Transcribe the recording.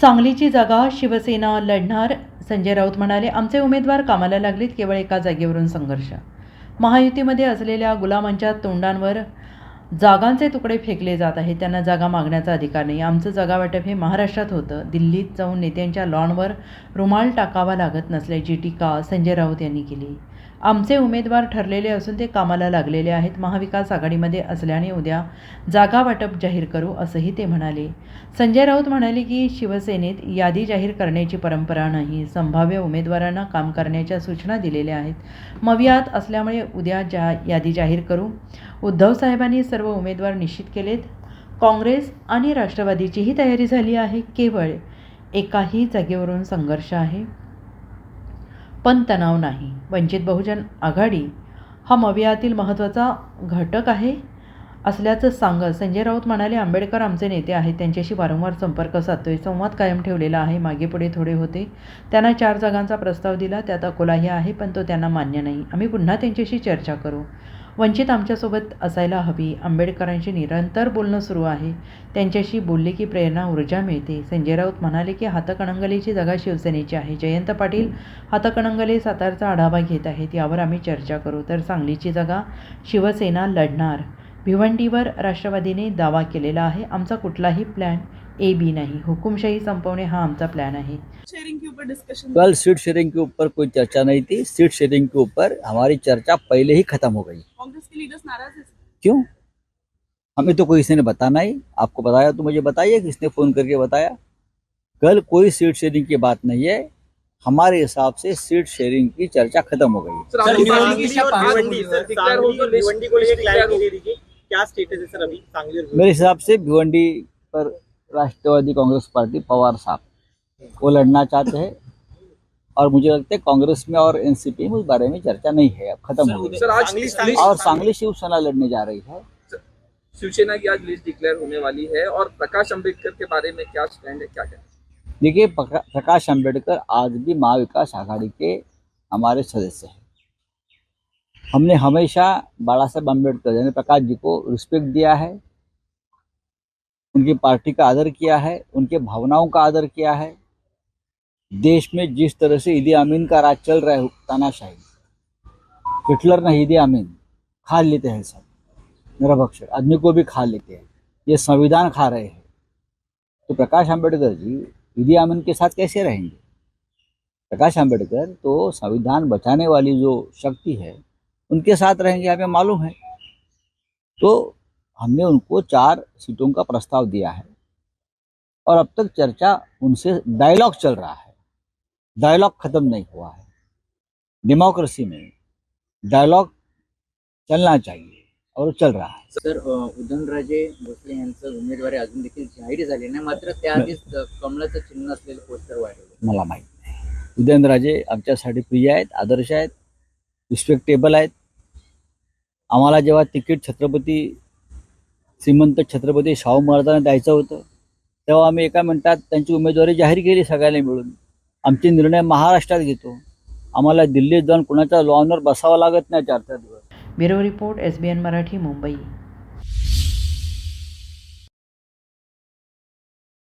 सांगलीची जागा शिवसेना लढणार. संजय राऊत म्हणाले आमचे उमेदवार कामाला लागलेत केवळ एका जागेवरून संघर्ष. महायुतीमध्ये असलेल्या गुलामांच्या तोंडांवर जागांचे तुकडे फेकले जात आहेत. त्यांना जागा मागण्याचा अधिकार नाही. आमचं जागा वाटप हे महाराष्ट्रात होतं. दिल्लीत जाऊन नेत्यांच्या लॉनवर रुमाल टाकावा लागत नसल्याची टीका संजय राऊत यांनी केली. आमचे उमेदवार ठरलेले असून ते कामाला लागलेले आहेत. महाविकास आघाडीमध्ये असल्याने उद्या जागा वाटप जाहीर करू असंही ते म्हणाले. संजय राऊत म्हणाले की शिवसेनेत यादी जाहीर करण्याची परंपरा नाही. संभाव्य उमेदवारांना काम करण्याच्या सूचना दिलेल्या आहेत. मवियात असल्यामुळे उद्या जा यादी जाहीर करू उद्धव साहेबांनी सर्व उमेदवार निश्चित केलेत. काँग्रेस आणि राष्ट्रवादीचीही तयारी झाली आहे. केवळ एकाही जागेवरून संघर्ष आहे. पण तणाव नाही. वंचित बहुजन आघाडी हा मवियातील महत्त्वाचा घटक आहे. असल्याचं सांगत संजय राऊत म्हणाले आंबेडकर आमचे नेते आहेत त्यांच्याशी वारंवार संपर्क साधतोय संवाद कायम ठेवलेला आहे मागे पुढे थोडे होते. त्यांना चार जागांचा प्रस्ताव दिला त्यात अकोलाही आहे पण तो त्यांना मान्य नाही. आम्ही पुन्हा त्यांच्याशी चर्चा करू. वंचित आमच्यासोबत असायला हवी. आंबेडकरांशी निरंतर बोलणं सुरू आहे. त्यांच्याशी बोलले की प्रेरणा ऊर्जा मिळते. संजय राऊत म्हणाले की हातकणंगलेची जागा शिवसेनेची आहे. जयंत पाटील हातकणंगले सातारचा आढावा घेत आहेत यावर आम्ही चर्चा करू. तर सांगलीची जागा शिवसेना लढणार. भिवंडीवर राष्ट्रवादीने दावा केलेला आहे. आमचा कुठलाही प्लॅन ए बी नाही. हुकुमशाही संपवणे हा आमचा प्लॅन आहे. शेयरिंग के ऊपर डिस्कशन कल सीट शेयरिंग के ऊपर कोई चर्चा नहीं थी. सीट शेयरिंग के ऊपर हमारी चर्चा पहले ही खत्म हो गई। कांग्रेस के लीडर्स नाराज़ है। क्यों? हमें तो कोई किसी ने बताना ही। आपको बताया तो मुझे बताइए किसने फ़ोन करके बताया? कल कोई सीट शेयरिंग की बात नहीं है। हमारे हिसाब से सीट शेयरिंग की चर्चा खत्म हो गई। क्या स्टेटस है सर अभी सांगली मेरे हिसाब से भिवंडी पर राष्ट्रवादी कांग्रेस पार्टी पवार साहब वो लड़ना चाहते हैं। और मुझे लगता है कांग्रेस में और एनसीपी में उस बारे में चर्चा नहीं है अब खत्म हो गई। सर आज लिस्ट और सांगली शिवसेना लड़ने जा रही है। शिवसेना की आज लिस्ट डिक्लेयर होने वाली है और प्रकाश अंबेडकर के बारे में क्या स्टैंड है क्या कहना है? देखिए प्रकाश अंबेडकर आज भी महाविकास आघाड़ी के हमारे सदस्य हैं। हमने हमेशा बाला साहब अंबेडकर यानी प्रकाश जी को रिस्पेक्ट दिया है, उनकी पार्टी का आदर किया है, उनके भावनाओं का आदर किया है। देश में जिस तरह से ईदी अमीन का राज चल रहा है, तानाशाही, हिटलर ने ईदी अमीन खा लेते हैं सब निरभक्ष आदमी को भी खा लेते हैं, ये संविधान खा रहे हैं। तो प्रकाश अंबेडकर जी, ईदी अमीन के साथ कैसे रहेंगे? प्रकाश अंबेडकर तो संविधान बचाने वाली जो शक्ति है उनके साथ रहेंगे हमें मालूम है। तो हमने उनको चार सीटों का प्रस्ताव दिया है। और अब तक चर्चा उनसे डायलॉग चल रहा है। डायलॉग खत्म नहीं हुआ है। डेमोक्रेसी में डायलॉग चलना चाहिए और चल रहा है। सर उदयनराजे भोसले यांचं उमेदवारी अजून देखील जाहीर झाली नाही. मात्र त्याआधीच अ, कमळाचं चिन्ह असलेले पोस्टर वाढवले मला माहीत नाही. उदयनराजे आमच्यासाठी प्रिय आहेत आदर्श आहेत रिस्पेक्टेबल आहेत. आम्हाला जेव्हा तिकीट छत्रपती श्रीमंत छत्रपती शाहू महाराजांना द्यायचं होतं तेव्हा आम्ही एका मिनटात त्यांची उमेदवारी जाहीर केली सगळ्यांनी मिळून. आमचे निर्णय महाराष्ट्रात घेतो. आम्हाला दिल्लीत जाऊन कुणाच्या लॉनवर बसावं लागत नाही चार चार दिवस. Bureau report S B N Marathi Mumbai.